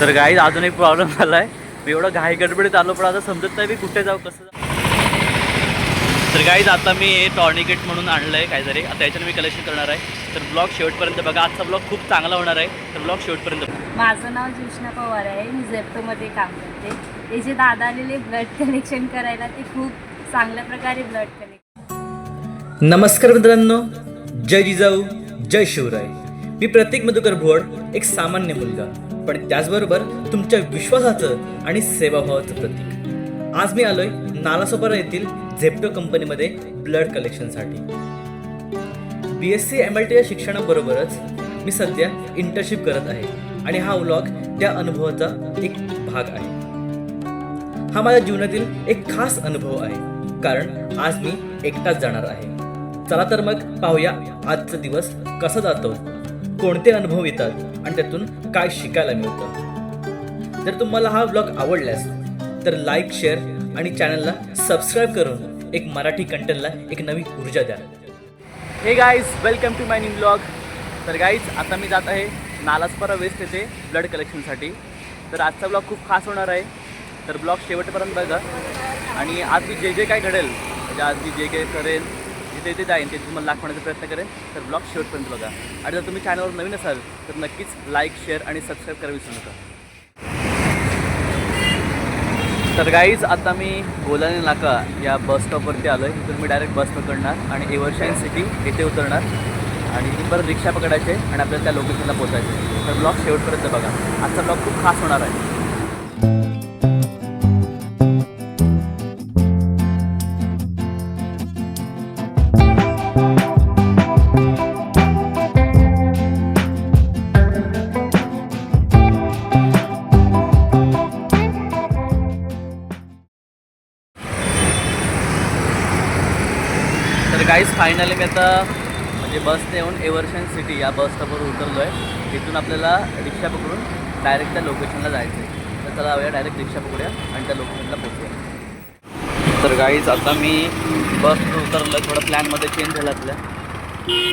तर गाईज अजून एक प्रॉब्लेम झाला आहे मी एवढं घाई गडबडीत आलो पण आता समजत नाही मी कुठे जाऊ कसं जाऊ. तर गाईज आता मी हे टॉर्निकेट म्हणून आणलं आहे काहीतरी. आता याच्यानं मी कलेक्शन करणार आहे. तर ब्लॉग शेवटपर्यंत बघा. आजचा ब्लॉग खूप चांगला होणार आहे. तर ब्लॉग शेवटपर्यंत. माझं नाव ज्योष्णा पवार आहे. मी झेप्टोमध्ये काम करते. ते जे दादा आलेले ब्लड कलेक्शन करायला ते खूप चांगल्या प्रकारे ब्लड कलेक्ट नमस्कार मित्रांनो. जय जिजाऊ जय शिवराय. मी प्रतीक मधुकर भोड एक सामान्य मुलगा. पण त्याचबरोबर तुमच्या विश्वासाचं आणि सेवाभावाचं प्रतीक. आज मी आलोय नालासोपारा येथील झेप्टो कंपनीमध्ये blood कलेक्शनसाठी. B S C M L T या शिक्षणाबरोबरच मी सध्या इंटर्नशिप करत आहे आणि हा व्लॉग त्या अनुभवाचा एक भाग आहे. हा माझ्या जीवनातील एक खास अनुभव आहे कारण आज मी एकटाच जाणार आहे. चला तर मग पाहूया आजचा दिवस कसा जातो. कोणते अनुभव येतात आणि त्यातून काय शिकायला मिळतं? जर तुम्हाला हा ब्लॉग आवडल्यास तर लाईक शेअर आणि चॅनलला सबस्क्राईब करून एक मराठी कंटेंटला एक नवी ऊर्जा द्या. Hey guys welcome to my new blog तर गाईज आता मी जात आहे नालासपारा वेस्ट येथे ब्लड कलेक्शनसाठी तर आजचा ब्लॉग खूप खास होणार आहे. तर ब्लॉग शेवटपर्यंत बघा. आणि आज मी जे जे काय घडेल म्हणजे आज मी जे काय करेल ते जिथे जाईन ते तुम्हाला दाखवण्याचा प्रयत्न करेन. तर ब्लॉग शेवटपर्यंत बघा. आणि जर तुम्ही चॅनलवर नवीन असाल तर नक्कीच लाईक शेअर आणि सबस्क्राईब करायला विसरू नका. तर गाईज आता मी गोलाने नाका या बस स्टॉपवरती आलो आहे इथून मी डायरेक्ट बस पकडणार आणि एव्हरशाईन सिटी येथे उतरणार आणि इथून परत रिक्षा पकडायचे आणि आपल्याला त्या लोकेशनला पोचायचे तर ब्लॉग शेवटपर्यंत बघा. आजचा ब्लॉग खूप खास होणार आहे. गाईज फायनली मी आता म्हणजे बसने येऊन एव्हरशन सिटी या बस स्टॉपवर उतरलो आहे तिथून आपल्याला रिक्षा पकडून डायरेक्ट त्या लोकेशनला जायचं आहे तर चला जाऊया डायरेक्ट रिक्षा पकडूया आणि त्या लोकेशनला पोहोचूया. तर गाईज आता मी बस उतरलो आहे थोडं प्लॅनमध्ये चेंज झाला आपल्या.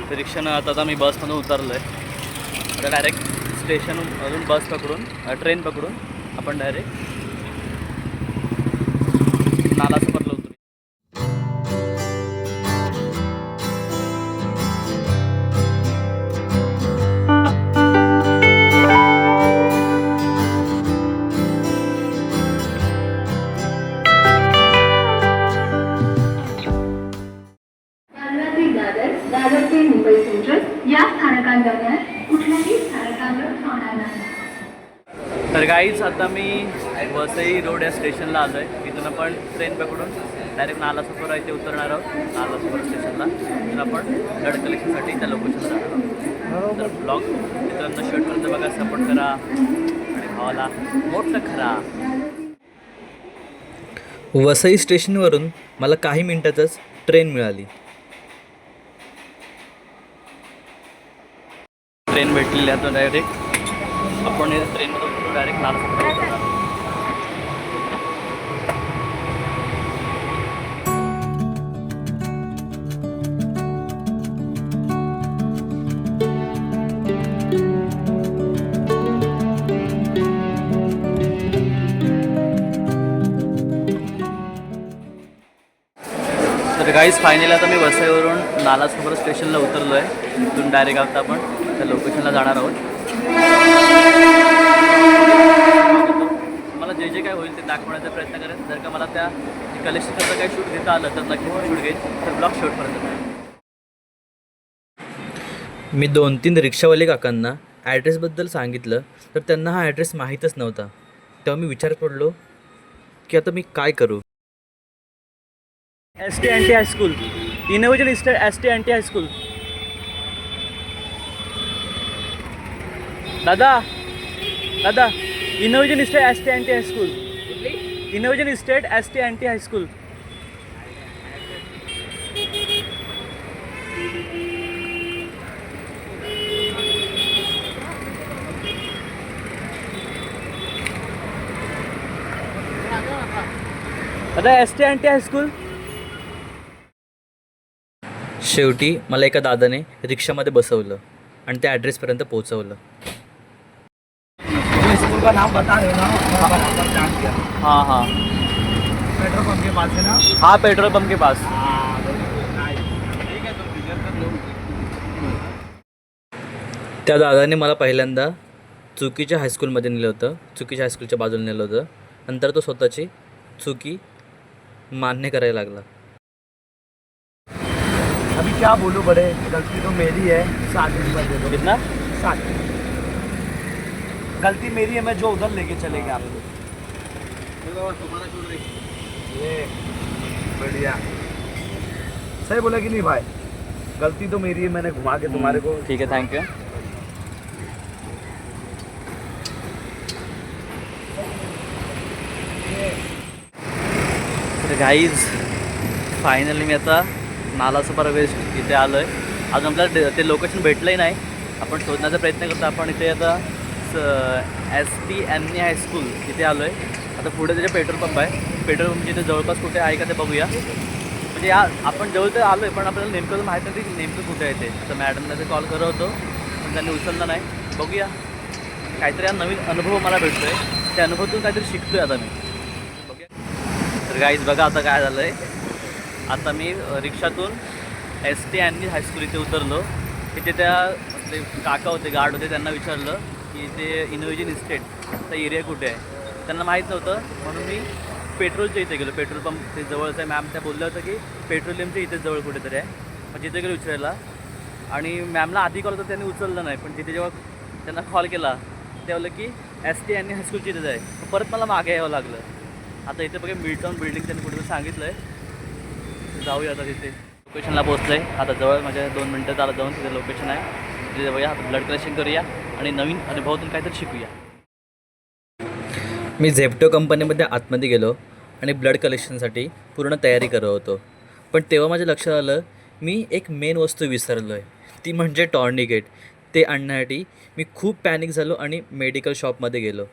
तर रिक्षानं आता आता मी बसमधून उतरलो आहे आता डायरेक्ट स्टेशनमधून बस पकडून ट्रेन पकडून आपण डायरेक्ट गाईच आता मी वसई रोड या स्टेशनला आलो आहे इथून आपण ट्रेन पकडून डायरेक्ट नालासोपारा इथे उतरणार आहोत. नालासोपारा स्टेशनला इथून आपण ब्लड कलेक्शनसाठी त्या लोकेशनला जाणार आहोत. तर ब्लॉग मित्रांनो शेवटपर्यंत बघा सपोर्ट करा आणि भावाला मोठं खरा वसई स्टेशनवरून मला काही मिनिटातच ट्रेन मिळाली. ट्रेन भेटलेली आहे तो डायरेक्ट आपण ट्रेनमधून डायरेक्ट नालासोपारा तर गाईज फायनली आता मी वसईवरून नालासोपारा स्टेशनला उतरलो आहे तिथून डायरेक्ट आता आपण त्या लोकेशनला जाणार आहोत मला जे जे काय होईल ते दाखवण्याचा प्रयत्न करेन. जर का मला त्या कलेक्शनचं काही शूट घेता आलं तर नक्कीच शूट घेईन. तर ब्लॉग शेवटपर्यंत बघा. मी दोन तीन रिक्षावाले काकांना ॲड्रेसबद्दल सांगितलं तर त्यांना हा ॲड्रेस माहीतच नव्हता. तेव्हा मी विचार पडलो की आता मी काय करू? S T N T high school innovation estate S T N T high school दादा दादा. Innovation estate S T N T high school innovation estate S T N T high school दादा S T N T high school शेवटी मला एका दादाने रिक्षामध्ये बसवलं आणि त्या ॲड्रेसपर्यंत पोहोचवलं. का नाम बता रहे हो जान हाँ। हाँ पेट्रोल पंप के पास। है ना हाँ पेट्रोल पंप के पास त्या दादाने मला पहिल्यांदा चुकीच्या हायस्कूलमध्ये नेलं होतं. चुकीच्या हायस्कूलच्या बाजूला नेलं होतं. नंतर तो स्वतःची चुकी मान्य करायला लागला. अभी क्या बोलूं बड़े गलती तो मेरी है सात दिन बाद दे दो। कितना? सात गलती मेरी है मैं जो उधर लेके चले गया। आपको ये बढ़िया। सही बोला कि नहीं भाई? गलती तो मेरी है मैंने घुमा के तुम्हारे को ठीक है थैंक यू तर गाईज फायनली मी आता नालासोपारा वेस्ट इथे आलो आहे अजून आपल्याला ते लोकेशन भेटलंही नाही. आपण शोधण्याचा प्रयत्न करतो. आपण इथे आता S T N A high school इथे आलो आहे आता पुढे त्याचे पेट्रोल पंप आहे. पेट्रोल पंप म्हणजे तिथे जवळपास कुठे आहे का ते बघूया. म्हणजे या आपण जवळ तर आलो आहे पण आपल्याला नेमकं माहीत नाही नेमकं कुठे आहे ते. तर मॅडमला ते कॉल करत होतो पण त्यांनी उचललं नाही. बघूया. काहीतरी हा नवीन अनुभव मला भेटतो आहे त्या अनुभवातून काहीतरी शिकतो आहे आता मी. बघूया. तर गाईज बघा आता काय झालं आहे आता मी रिक्षातून एस टी आणि हायस्कूल इथे उतरलो. तिथे त्या ते काका होते गार्ड होते त्यांना विचारलं. की इथे इनोव्हेजन इस्टेट तर एरिया कुठे आहे? त्यांना माहीत नव्हतं म्हणून मी पेट्रोलच्या इथे गेलो. पेट्रोल पंप ते जवळच आहे. मॅम त्या बोललं होतं की पेट्रोलियमच्या इथे जवळ कुठेतरी आहे. मग तिथे गेलो विचारायला आणि मॅमला आधी कॉल तर त्यांनी उचललं नाही. पण तिथे जेव्हा त्यांना कॉल केला ते की एस टी आणि हायस्कूलची इथेच आहे. परत मला मागे यावं लागलं. आता इथे बघा मिडटाऊन बिल्डिंग त्यांनी कुठेतरी सांगितलं आहे जाऊया आता तिथे. लोकेशनला पोहोचलं आहे आता जवळ माझ्या दोन मिनटं चालत जाऊन तिथे लोकेशन आहे. तिथे जाऊया ब्लड कलेक्शन करूया. आणि नवीन अनुभवातून काहीतरी शिकूया. मी झेप्टो कंपनीमध्ये आतमध्ये गेलो आणि ब्लड कलेक्शनसाठी पूर्ण तयारी करत होतो. पण तेव्हा माझ्या लक्षात आलं मी एक मेन वस्तू विसरलो आहे ती म्हणजे टॉर्निकेट. ते आणण्यासाठी मी खूप पॅनिक झालो आणि मेडिकल शॉपमध्ये गेलो.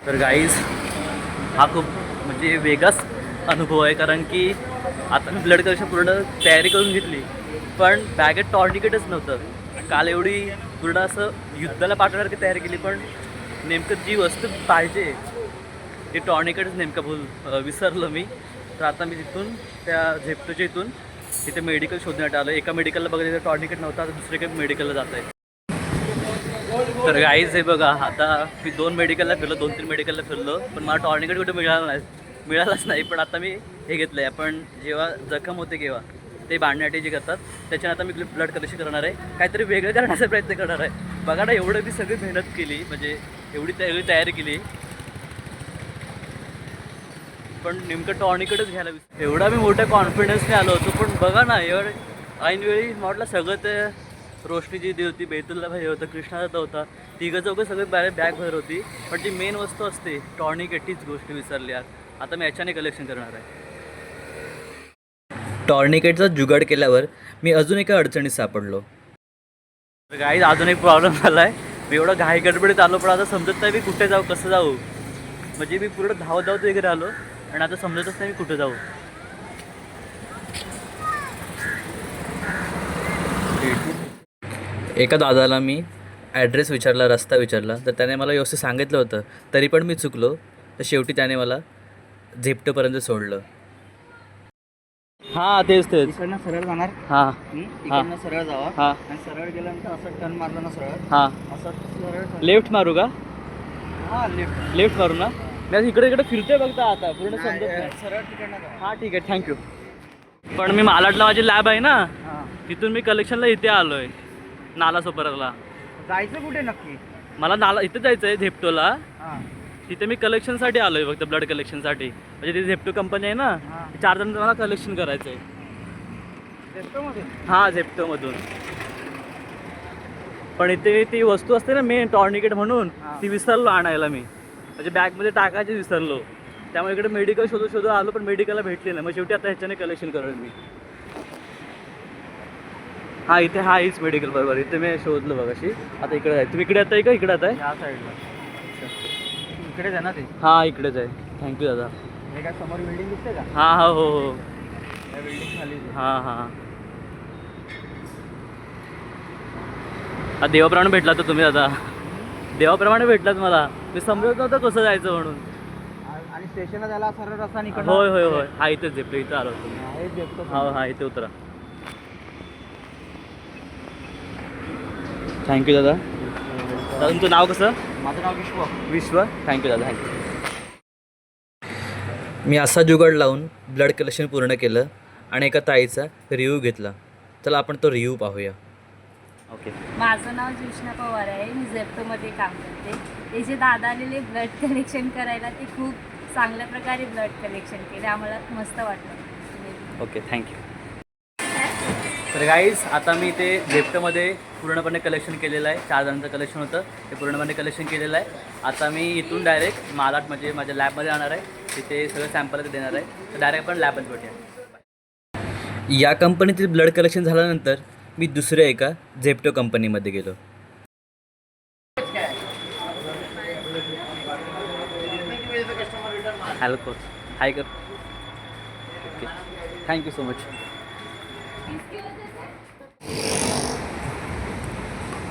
तर गाईज हा खूप म्हणजे वेगळाच अनुभव आहे कारण की आता मी ब्लड कलेक्शन पूर्ण तयारी करून घेतली पण बॅगेत टॉर्निकेटच नव्हतं. काल एवढी पूर्ण असं युद्धाला पाठवण्यासारखी तयारी केली पण नेमकं जी वस्तू पाहिजे ते टॉर्निकेटच नेमकं भूल विसरलो मी. तर आता मी तिथून त्या झेप्टोच्या इथून तिथे मेडिकल शोधण्यात आलं एका मेडिकलला बघा तिथे टॉर्निकेट नव्हता आता दुसरीकडे काही मेडिकलला जात आहे. तर गाईज हे बघा आता मी दोन मेडिकलला फिरलो दोन तीन मेडिकलला फिरलो पण मला टॉर्निकेट कुठे मिळालं नाही मिळालंच नाही पण आता मी हे घेतलं आहे आपण जेव्हा जखम होते केव्हा ते बांधण्यासाठी जे करतात त्याच्यानं आता मी ब्लड कलेक्शन करणार आहे. काहीतरी वेगळं करण्याचा प्रयत्न करणार आहे. बघा ना एवढं मी सगळी मेहनत केली म्हणजे एवढी सगळी तयारी केली. पण नेमकं टॉर्निकेटच घ्यायला एवढा मी मोठ्या कॉन्फिडन्सने आलो होतो पण बघा ना एवढं ऐनवेळी म्हटलं सगळं ते रोशनीची दी होती बेतुलला भाई होतं कृष्णादत्त होता तिघं चौघं सगळे बॅग बॅग भर होती. पण जी मेन वस्तू असते टॉनिक एटीच गोष्ट विसरली यार. आता मी याच्याने कलेक्शन करणार आहे. टॉर्निकेटचा जुगाड केल्यावर मी अजून एका अडचणीत सापडलो. काही अजून एक प्रॉब्लेम झाला आहे मी एवढं घाई गडबडीत आलो पण आता समजत नाही मी कुठे जाऊ कसं जाऊ. म्हणजे मी पूर्ण धावत धावत वगैरे आलो आणि आता समजतच नाही मी कुठे जाऊ. एका दादाला मी ॲड्रेस विचारला रस्ता विचारला तर त्याने मला व्यवस्थित सांगितलं होतं. तरी पण मी चुकलो. तर शेवटी त्याने मला झेपटोपर्यंत सोडलं. हां तेच तेच. इकडनं सरळ जाणार. हां. इकडनं सरळ जावा. हां. आणि सरळ गेल्यानंतर असं टर्न मारलं ना सरळ हां. असं सरळ लेफ्ट मारू का? हा लेफ्ट लेफ्ट मारू ना? मी आता इकडे इकडे फिरतोय बघता आता पूर्ण समजत नाही. सरळ तिकडनं जावा. हां ठीक आहे थँक्यू पण मी मालाडला माझी लॅब आहे ना हा. तिथून मी कलेक्शनला इथे आलो आहे नाला सोपरला जायचं कुठे नक्की? मला नाला इथे जायचं आहे झेप्टोला. हा. तिथे मी कलेक्शनसाठी आलो आहे फक्त ब्लड कलेक्शनसाठी म्हणजे तिथे झेप्टो कंपनी आहे ना हा. चार जण मला कलेक्शन करायचं आहे झेप्टोमध्ये हां झेप्टोमधून पण इथे ती वस्तू असते ना मेन टॉर्निकेट म्हणून हा. ती विसरलो आणायला मी. म्हणजे बॅगमध्ये टाकायची विसरलो. त्यामुळे इकडे मेडिकल शोधू शोधू आलो पण मेडिकलला भेटली नाही. मग शेवटी आता ह्याच्याने कलेक्शन करेल मी. हा इथे हा हीच मेडिकल बरोबर. इथे मी शोधलं बघाशी आता इकडे आहे. तुम्ही इकडे येताय का? इकडे येताय या साईडला इकडेच आहे ना ते? हा इकडेच आहे. थँक्यू दादा. हे काय समोर बिल्डिंग दिसते का? हा हा हो हो. त्या बिल्डिंग खाली. हा हा. हा देवप्राण भेटला तर तुम्ही आता देवाप्रमाणे भेटलात मला. मी समजत नव्हतं कसं जायचं म्हणून. आणि स्टेशनला सरळ रस्ता होय होय होय. हा इथेच झेपलो इथं आलो होतो हा हा इथे उतरा. थँक्यू दादा. दादा तुमचं नाव कसं? माझं नाव विश्व. विश्व थँक्यू दादा थँक्यू मी असा जुगाड लावून ब्लड कलेक्शन पूर्ण केलं आणि एका ताईचा रिव्ह्यू घेतला. चला आपण तो रिव्ह्यू पाहूया. ओके माझं नाव ज्योष्ना पवार आहे. मी झेप्टोमध्ये काम करते. ते जे दादा आलेले ब्लड कलेक्शन करायला ते खूप चांगल्या प्रकारे ब्लड कलेक्शन केले. आम्हाला मस्त वाटलं. ओके थँक्यू तर गाईज आता मी ते झेप्टमध्ये पूर्णपणे कलेक्शन केलेलं आहे चार जणांचं कलेक्शन होतं ते पूर्णपणे कलेक्शन केलेलं आहे आता मी इथून डायरेक्ट मालाट म्हणजे माझ्या लॅबमध्ये जाणार आहे तिथे सगळं सॅम्पल देणार आहे तर डायरेक्ट आपण लॅबमध्ये भेटूया या कंपनीतील ब्लड कलेक्शन झाल्यानंतर मी दुसऱ्या एका झेप्टो कंपनीमध्ये गेलो हॅलो कोच हाय कर okay thank you so much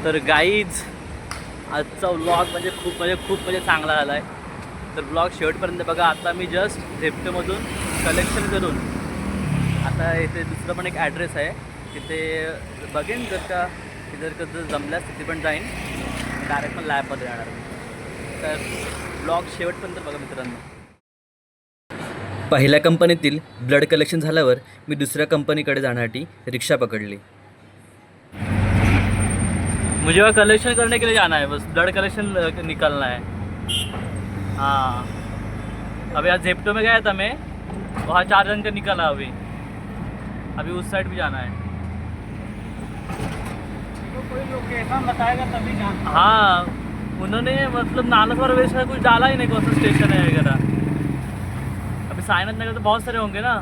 तर गाईज आजचा व्लॉग म्हणजे खूप म्हणजे खूप म्हणजे चांगला झाला आहे तर ब्लॉग शेवटपर्यंत बघा आता मी जस्ट झेप्टोमधून कलेक्शन करून आता इथे दुसरं पण एक ॲड्रेस आहे. तिथे बघेन जर का जर का जर जमल्यास तिथे पण जाईन. डायरेक्ट पण लॅबमध्ये जाणार. तर ब्लॉग शेवटपर्यंत बघा मित्रांनो. पहिल्या कंपनीतील ब्लड कलेक्शन झाल्यावर मी दुसऱ्या कंपनीकडे जाण्यासाठी रिक्षा पकडली. मुझे वहाँ कलेक्शन करने के लिए जाना है बस ब्लड कलेक्शन निकलना है। हाँ। अभी आज जेप्टो में गया था मैं वहाँ चार जन का निकला अभी। अभी उस साइड भी जाना है। तो कोई लोकेशन बताएगा तभी जान। हाँ। उन्होंने मतलब नानकवर वैसा कुछ डाला ही नहीं कौन सा स्टेशन है वगैरह। अभी साइनत नगर तो बहुत सारे होंगे ना।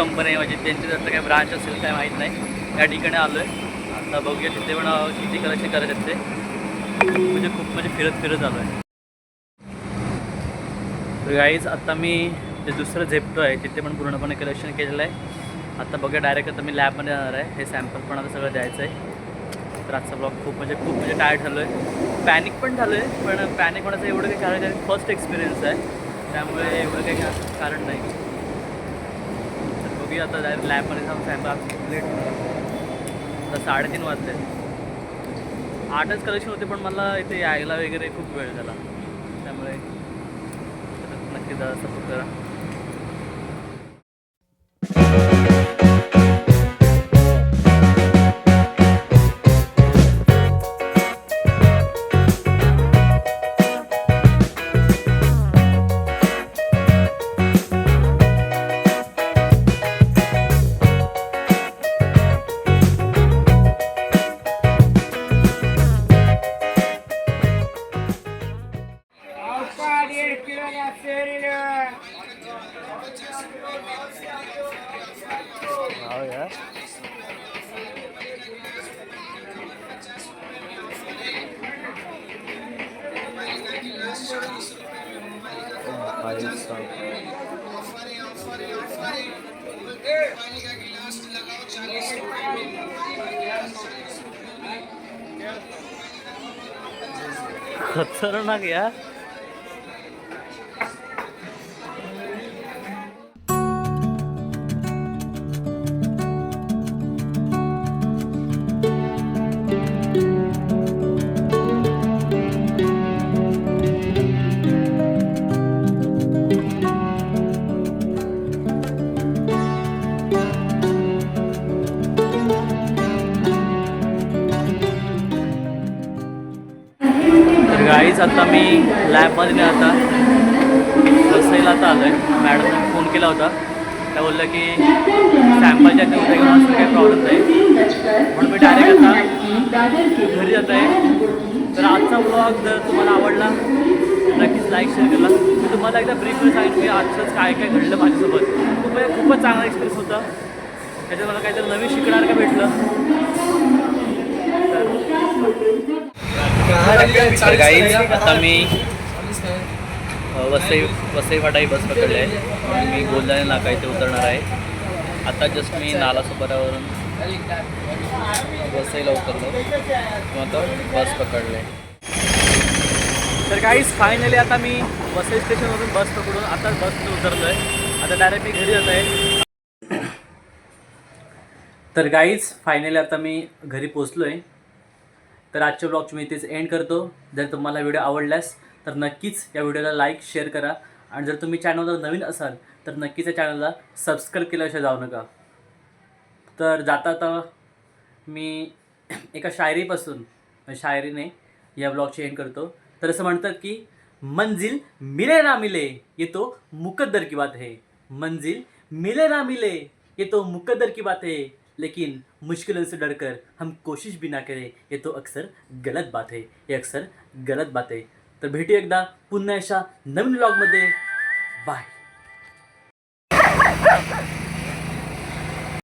कंपनी आहे म्हणजे त्यांची जर काही ब्रांच असेल काय माहीत नाही. त्या ठिकाणी आलो आहे आता बघूया तिथे पण किती कलेक्शन करायचे ते. म्हणजे खूप म्हणजे फिरत फिरत आलो आहे तर गाईज आता मी जे दुसरं झेप्टो आहे तिथे पण पूर्णपणे कलेक्शन केलेलं आहे. आता बघा डायरेक्ट आता मी लॅबमध्ये जाणार आहे. हे सॅम्पल पण आता सगळं द्यायचं आहे. तर आजचा ब्लॉग खूप म्हणजे खूप म्हणजे टायर्ड झालो आहे पॅनिक पण झालो आहे पण पॅनिक होण्याचं एवढं काही कारण फर्स्ट एक्सपिरियन्स आहे. त्यामुळे एवढं काही कारण नाही. मी आता डायरेक्ट लॅबमध्ये जाऊन स्वयंपाक लेट आता साडेतीन वाजले. आठच कलेक्शन होते पण मला इथे यायला वगैरे खूप वेळ झाला. त्यामुळे नक्की जरा सपोर्ट करा. खतरनाक यार. तर आता मी लॅबमध्ये नाही आता. वसईला आता आलो आहे मॅडमने फोन केला होता. त्या बोललं की सॅम्पलच्या ते उद्या घेऊन असं काही प्रॉब्लेम नाही. म्हणून मी डायरेक्ट आता घरी जात आहे तर आजचा ब्लॉग जर तुम्हाला आवडला नक्कीच लाईक शेअर केला मी तुम्हाला एकदा ब्रीफमध्ये सांगितलं की आजचंच काय काय घडलं माझ्यासोबत. खूप म्हणजे खूपच चांगला एक्सपिरियन्स होता. त्याच्यात मला काहीतरी नवीन शिकणार का भेटलं. तर गाईज आता मी वसई वसई बस पकडली आहे. मी गोल्दाने नाका इथे उतरणार आहे. आता जस्ट मी नालासोपाऱ्यावरून वसईला उतरलो. किंवा आता बस पकडले तर काहीच फायनली आता मी वसई स्टेशनवरून बस पकडून आता बस उतरलो आहे आता डायरेक्ट मी घरी जात आहे तर गाईज फायनली आता मी घरी पोचलो आहे तर आजच्या ब्लॉगची मी इथेच एंड करतो. जर तुम्हाला व्हिडिओ आवडल्यास तर नक्कीच या व्हिडिओला लाईक शेअर करा. आणि जर तुम्ही चॅनलवर नवीन असाल तर नक्कीच या चॅनलला सबस्क्राईब केल्याशिवाय जाऊ नका. तर जाता आता मी एका शायरीपासून म्हणजे शायरीने या ब्लॉगची एंड करतो. तर असं म्हणतात की मंजिल मिले ना मिले ये तो मुकद्दर की बात है. मंजिल मिले ना मिले ये तो मुकद्दर की बात है. लेकिन मुश्किलों से डरकर हम कोशिश भी ना करें। ये तो अक्सर गलत बात है। ये अक्सर गलत बात है। तर भेटू एकदा पुन्हा अशा नवीन ब्लॉगमध्ये बाय